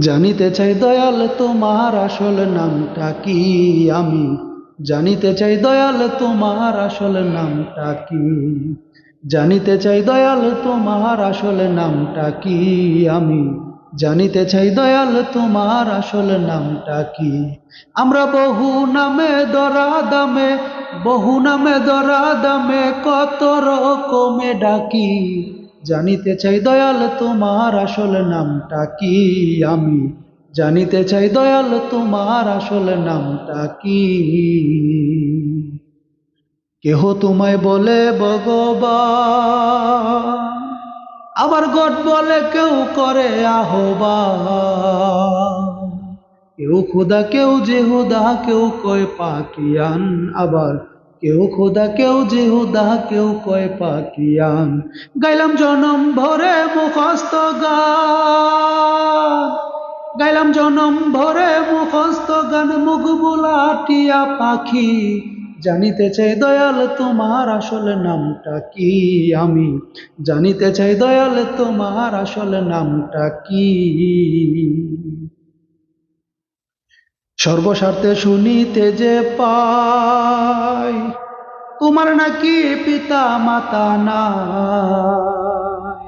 জানিতে চাই দয়াল তোমার আসল নামটা কি? আমি জানিতে চাই দয়াল তোমার আসল নামটা কি? জানিতে চাই দয়াল তোমার আসল নামটা কি? আমি জানিতে চাই দয়াল তোমার আসল নামটা কি? আমরা বহু নামে দরা দামে, বহু নামে দরা দামে কত রকমে ডাকি। জানিতে চাই দয়াল তোমার আসল নামটা কি? আমি জানিতে চাই দয়াল তোমার আসল নামটা কি? কেহ তোমায় বলে, ভগবান আবার গট বলে, কেউ করে আহ্বান কেউ খুদা, কেউ জেহুদা কেউ কয় পাকিয়ান আবার কেউ খোদা, কেউ যে জেহুদা, কেউ কয় পাকিয়ান। গাইলাম জনম ভরে মুখস্থ গান। গাইলাম জনম ভরে মুখস্থ গান, মুখ বুলাটিয়া পাখি। জানিতে চাই দয়াল, তোমার আসল নামটা কি? আমি জানিতে চাই দয়াল, তোমার আসল নামটা কি? সর্বস্বার্থে শুনিতে যে পাই, তোমার নাকি পিতা মাতা নাই।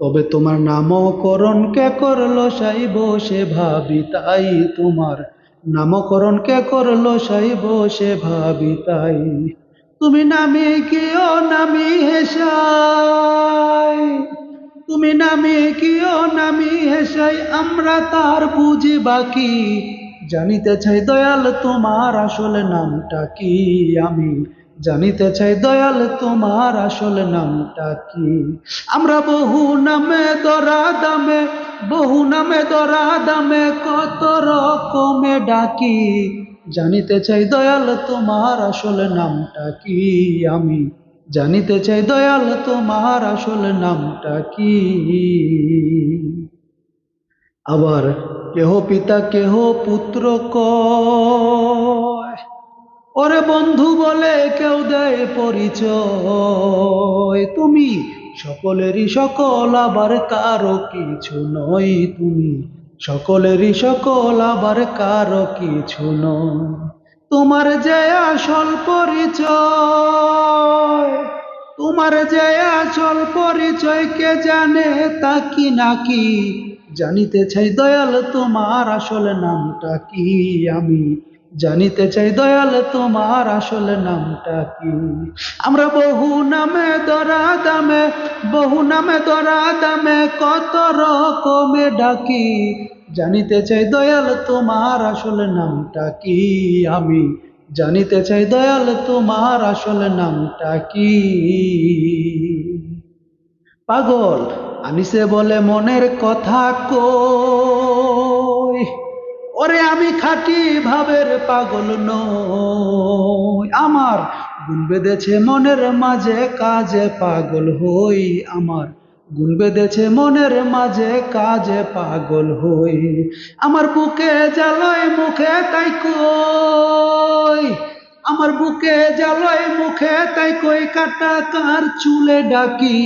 তবে তোমার নামকরণ কে করল সাই বসে ভাবি, তাই তোমার নামকরণ কে করল সাই বসে ভাবি, তাই তুমি নামে কিও নামি হেসাই। তুমি নামে কিও নামি হেসাই, আমরা তার বুঝি বাকি জানিতে চাই দয়াল তোমার আসল নামটা কি? আমি জানিতে চাই দয়াল তোমার আসল নামটা কি? আমরা বহু নামে দরা দামে, বহু নামে দরা দামে কত রকমে ডাকি। জানিতে চাই দয়াল তোমার আসল নামটা কি? আমি জানিতে চাই দয়াল তোমার আসল নামটা কি? আবার কেহ পিতা, কেহ পুত্র কয়? ওরে বন্ধু বলে কেউ দেয় পরিচয়। তুমি সকলেরই সকল, আবার কারও কিছু নয় তুমি। সকলেরই সকল, আবার কারও কিছু নয়। তোমার যে আসল পরিচয়, তোমার যে আসল পরিচয় কে জানে তা কি নাকি জানিতে চাই, দয়াল তোমার আসল নামটা কি? আমি জানিতে চাই, দয়াল তোমার আসল নামটা কি? আমরা বহু নামে দরা দামে, বহু নামে দরা দামে কত রকমে ডাকি। জানিতে চাই, দয়াল তোমার আসল নামটা কি? আমি জানিতে চাই, দয়াল তোমার আসল নামটা কি? পাগল! আনিসে বলে, মনের কথা কই? ওরে, আমি খাটি ভাবের পাগল নই। আমার গুণ বেঁধেছে মনের মাঝে কাজে পাগল হই। আমার গুণ বেঁধেছে মনের মাঝে কাজে পাগল হই। আমার বুকে জ্বালয় মুখে তাই কই? আমার বুকে জ্বালয় মুখে, তাই কই কাটা কার চুলে ডাকি?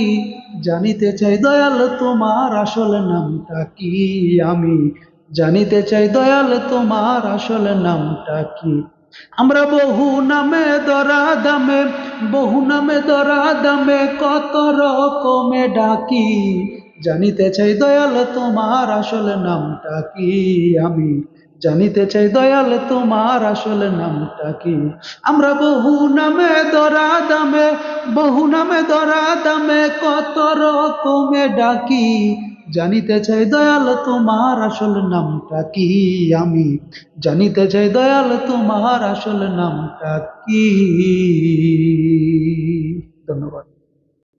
জানিতে চাই দয়াল তোমার আসল নামটা কি? আমি জানিতে চাই দয়াল তোমার আসল নামটা কি? আমরা বহু নামে দরা দামে, বহু নামে দরা দামে কত রকমে ডাকি? জানিতে চাই দয়াল তোমার আসল নামটা কি? আমি জানিতে চাই, দয়াল তোমার আসল নামটা কি? আমরা বহু নামে দরা দামে, বহু নামে দরা দামে কত রকমে ডাকি। জানিতে চাই, দয়াল তোমার আসল নামটা কি? আমি জানিতে চাই, দয়াল তোমার আসল নামটা কি? ধন্যবাদ।